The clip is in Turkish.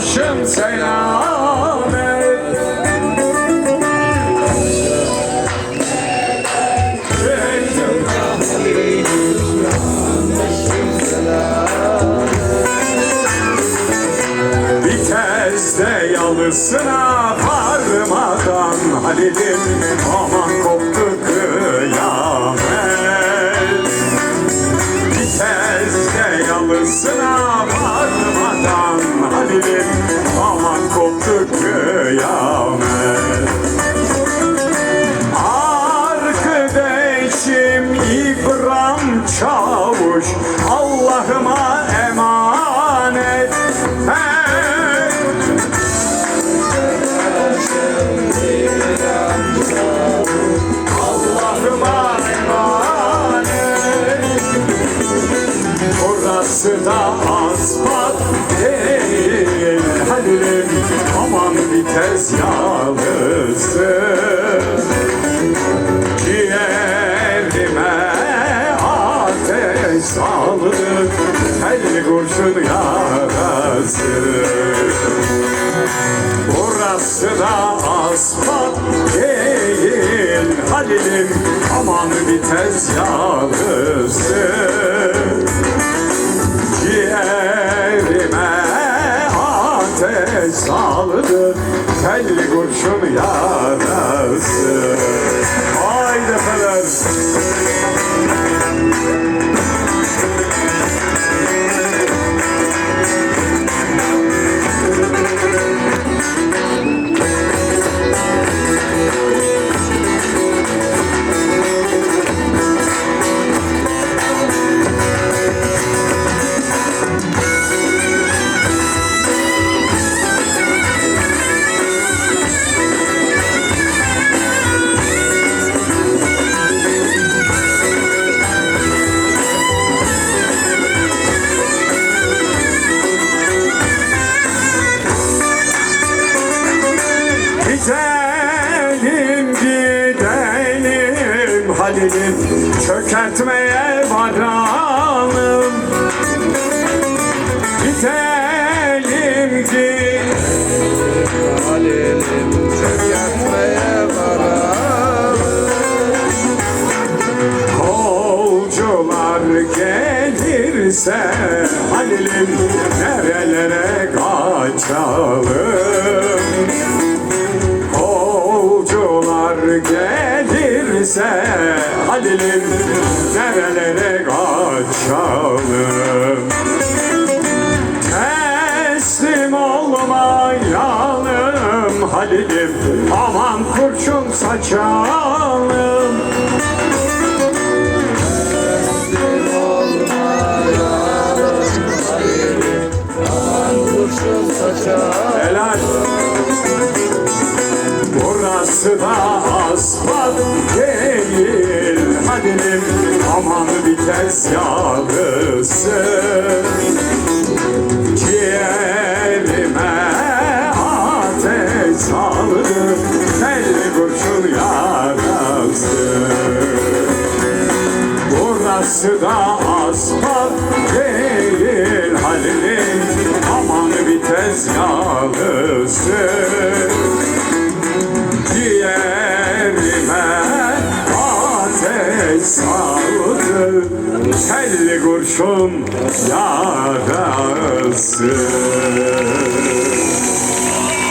Başım selamet. Viteste yalısına varmadan Halil'im aman koptu kıyamet. Viteste yalısına varmadan Halil'im aman koptu kıyamet. Arkadaşım İbrahim Çavuş Allah'ıma emanet. Hey! Allah'ıma emanet. Orası da asfalt vites yağlısı Ciğerime ateş saldı Telli kurşun yarası. Burası da asfalt değil Halil'im aman vites yağlısı Ciğerime saldı Telli kurşun yarası çökertmeye varalım Gidelim gidelim Halil'im çökertmeye varalım Kolcular gelirse Halil'im nerelere kaçalım gelirse Halil'im nerelere kaçalım? Teslim olmayalım Halil'im Aman kurşun saçalım Burası da asfalt değil Halil'im aman vites yağlısı Ciğerime ateş saldı Telli kurşun yarası. Burası da asfalt değil Halil'im aman vites yağlısı Ciğerime saldı Telli kurşun yarası